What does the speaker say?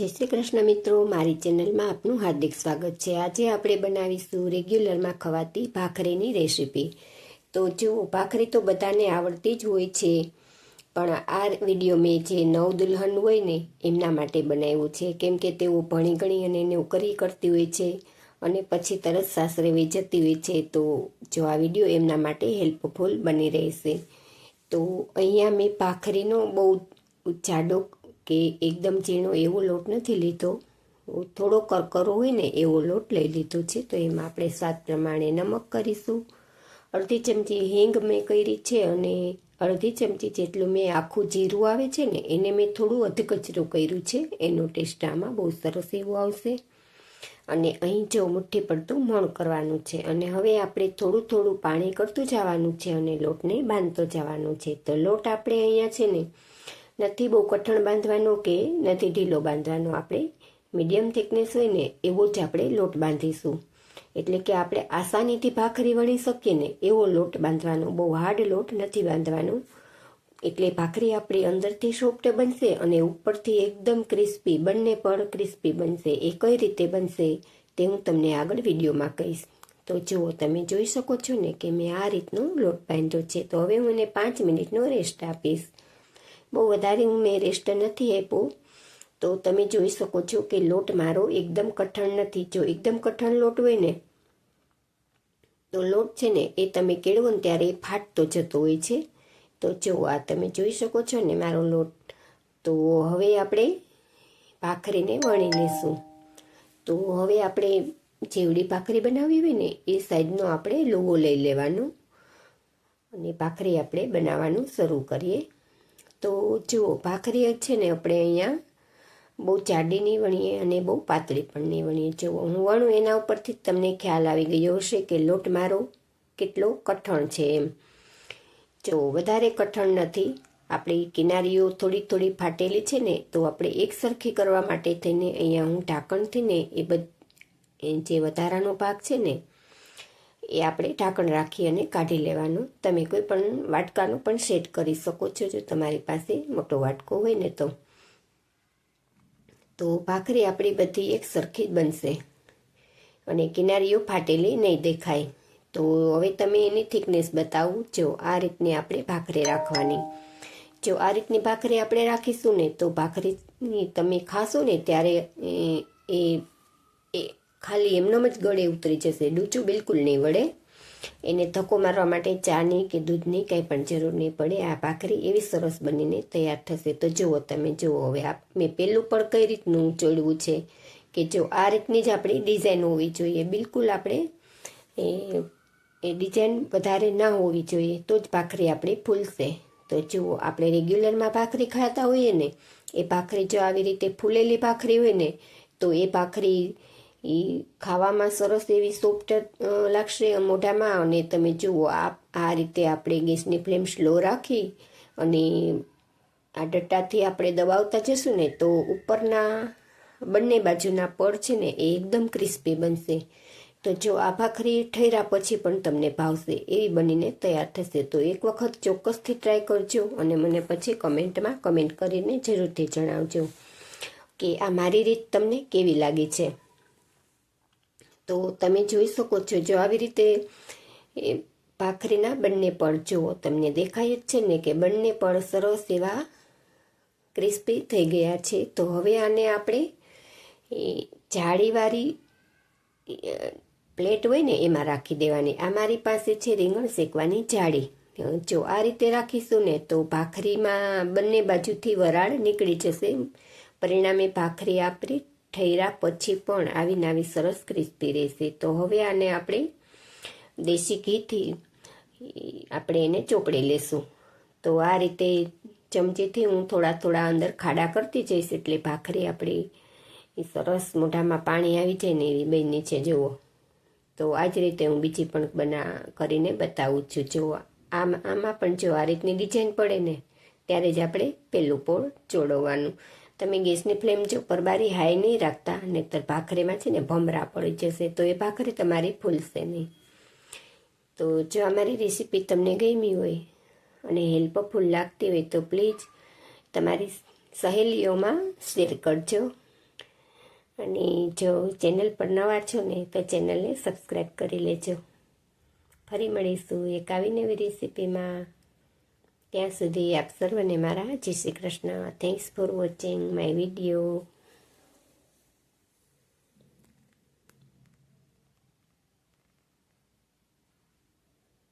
જય શ્રી કૃષ્ણ મિત્રો, મારી ચેનલમાં આપનું હાર્દિક સ્વાગત છે. આજે આપણે બનાવીશું રેગ્યુલરમાં ખવાતી ભાખરીની રેસીપી. તો જુઓ, ભાખરી તો બધાને આવડતી જ હોય છે, પણ આ વીડિયો મેં જે નવ દુલ્હન હોય ને, એમના માટે બનાવ્યું છે. કેમ કે તેઓ ભણી ગણી અને નોકરી કરતી હોય છે અને પછી તરત સાસરે વહી હોય છે, તો જો આ વીડિયો એમના માટે હેલ્પફુલ બની રહેશે. તો અહીંયા મેં ભાખરીનો બહુ જાડો કે એકદમ ઝીણો એવો લોટ નથી લીધો. થોડો કરકરો હોય ને એવો લોટ લઈ લીધો છે, તો એમાં આપણે સ્વાદ પ્રમાણે નમક કરીશું. અડધી ચમચી હિંગ મેં કરી છે અને અડધી ચમચી જેટલું મેં આખું જીરું આવે છે ને, એને મેં થોડું અધકચરું કર્યું છે. એનો ટેસ્ટ આમાં બહુ સરસ એવું આવશે. અને અહીં જો મુઠ્ઠી પડતું મણ કરવાનું છે, અને હવે આપણે થોડું થોડું પાણી કરતું જવાનું છે અને લોટને બાંધતો જવાનું છે. તો લોટ આપણે અહીંયા છે ને નથી બહુ કઠણ બાંધવાનો કે નથી ઢીલો બાંધવાનો. આપણે મીડિયમ થિકનેસ હોય ને એવો જ આપણે લોટ બાંધીશું. એટલે કે આપણે આસાનીથી ભાખરી વણી શકીએ ને એવો લોટ બાંધવાનો. બહુ હાર્ડ લોટ નથી બાંધવાનો. એટલે ભાખરી આપણી અંદરથી સોફ્ટ બનશે અને ઉપરથી એકદમ ક્રિસ્પી બંને પણ ક્રિસ્પી બનશે. એ કઈ રીતે બનશે તે હું તમને આગળ વિડીયોમાં કહીશ. તો જુઓ, તમે જોઈ શકો છો ને કે મેં આ રીતનો લોટ બાંધ્યો છે. તો હવે હું એને પાંચ મિનિટનો રેસ્ટ આપીશ. બહુ વધારે હું મેં રેસ્ટ નથી આપ્યો. તો તમે જોઈ શકો છો કે લોટ મારો એકદમ કઠણ નથી. જો એકદમ કઠણ લોટ હોય ને, તો લોટ છે ને, એ તમે કેળવો ને ત્યારે એ ફાટતો જતો હોય છે. તો જો આ તમે જોઈ શકો છો ને મારો લોટ. તો હવે આપણે ભાખરીને વણી લઈશું તો હવે આપણે જેવડી ભાખરી બનાવવી હોય ને, એ સાઈઝનો આપણે લોવો લઈ લેવાનો. અને ભાખરી આપણે બનાવવાનું શરૂ કરીએ. તો જુઓ, ભાખરી છે ને આપણે અહીંયા. બહુ જાડી નહીં વણીએ અને બહુ પાતળી પણ નહીં વણીએ જુઓ, હું વણું એના ઉપરથી જ તમને ખ્યાલ આવી ગયો હશે કે લોટ મારો કેટલો કઠણ છે એમ. જો, વધારે કઠણ નથી. આપણી કિનારીઓ થોડી થોડી ફાટેલી છે ને, તો આપણે એક સરખી કરવા માટે થઈને અહીંયા હું ઢાંકણથી ને એ બધ જે વધારાનો ભાગ છે ને એ આપણે ઢાંકણ રાખી અને કાઢી લેવાનું. તમે કોઈ પણ વાટકાનો પણ સેટ કરી શકો છો, જો તમારી પાસે મોટો વાટકો હોય ને તો. તો ભાખરી આપણી બધી એક સરખી જ બનશે અને કિનારીઓ ફાટેલી નહીં દેખાય. તો હવે તમે એની થિકનેસ બતાવું, જો આ રીતની આપણે ભાખરી રાખવાની. જો આ રીતની ભાખરી આપણે રાખીશું ને તો ભાખરી તમે ખાશો ને ત્યારે એ એ ખાલી એમનેમ જ ગળે ઉતરી જશે. ડૂચું બિલકુલ નહીં વળે. એને ધક્કો મારવા માટે ચાની કે દૂધની કંઈ પણ જરૂર નહીં પડે. આ ભાખરી એવી સરસ બનીને તૈયાર થશે. તો જુઓ તમે, જુઓ હવે આ મેં પહેલું પણ કઈ રીતનું ચડવું છે કે જો આ રીતની જ આપણી ડિઝાઇન હોવી જોઈએ. બિલકુલ આપણે એ એ ડિઝાઇન વધારે ના હોવી જોઈએ. તો જ ભાખરી આપણી ફૂલશે. તો જુઓ, આપણે રેગ્યુલરમાં ભાખરી ખાતા હોઈએ ને, એ ભાખરી જો આવી રીતે ફૂલેલી ભાખરી હોય ને, તો એ ભાખરી એ ખાવામાં સરસ એવી સોફ્ટ લાગશે મોઢામાં અને તમે જુઓ, આ આ રીતે આપણે ગેસની ફ્લેમ સ્લો રાખી અને આ ડટ્ટાથી આપણે દબાવતા જશું ને તો ઉપરના બંને બાજુના પડ છે ને એ એકદમ ક્રિસ્પી બનશે. તો જો આ ભાખરી ઠર્યા પછી પણ તમને ભાવશે એવી બનીને તૈયાર થશે. તો એક વખત ચોક્કસથી ટ્રાય કરજો અને મને પછી કમેન્ટમાં કમેન્ટ કરીને જરૂરથી જણાવજો કે આ મારી રીત તમને કેવી લાગી છે. તો તમે જોઈ શકો છો, જો આવી રીતે ભાખરીના બંને પળ જુઓ, તમને દેખાય જ છે ને કે બંને પળ સરસ એવા ક્રિસ્પી થઈ ગયા છે. તો હવે આને આપણે જાળીવાળી પ્લેટ હોય ને એમાં રાખી દેવાની. આ મારી પાસે છે રીંગણ શેકવાની જાળી. જો આ રીતે રાખીશું ને તો ભાખરીમાં બંને બાજુથી વરાળ નીકળી જશે. પરિણામે ભાખરી આપણી ઠર્યા પછી પણ આવી સરસ ક્રિસ્પી રહેશે. તો હવે આને આપણે દેશી ઘીથી આપણે એને ચોપડી લેશું. તો આ રીતે ચમચીથી હું થોડા થોડા અંદર ખાડા કરતી જઈશ એટલે ભાખરી આપણી સરસ મોઢામાં પાણી આવી જાય ને એવી બની છે, જુઓ. તો આ જ રીતે હું બીજી પણ બના કરીને બતાવું છું જો આમ, આમાં પણ જો આ રીતની ડિઝાઇન પડે ને, ત્યારે જ આપણે પેલું પોળ ચોડવવાનું તમે ગેસની ફ્લેમ જે ઉપર બારી હાઈ નહીં રાખતા, નહીતર ભાખરીમાં છે ને ભમરા પડી જશે, તો એ ભાખરી તમારી ફૂલશે નહીં. તો જો અમારી રેસીપી તમને ગમી હોય અને હેલ્પફુલ લાગતી હોય તો પ્લીઝ તમારી સહેલીઓમાં શેર કરજો. અને જો ચેનલ પર નવા છો ને, તો ચેનલને સબસ્ક્રાઈબ કરી લેજો. ફરી મળીશું એક આવી નવી રેસીપીમાં. ત્યાં સુધી આપ સર્વને મારા જય Shri Krishna. Thanks for watching my video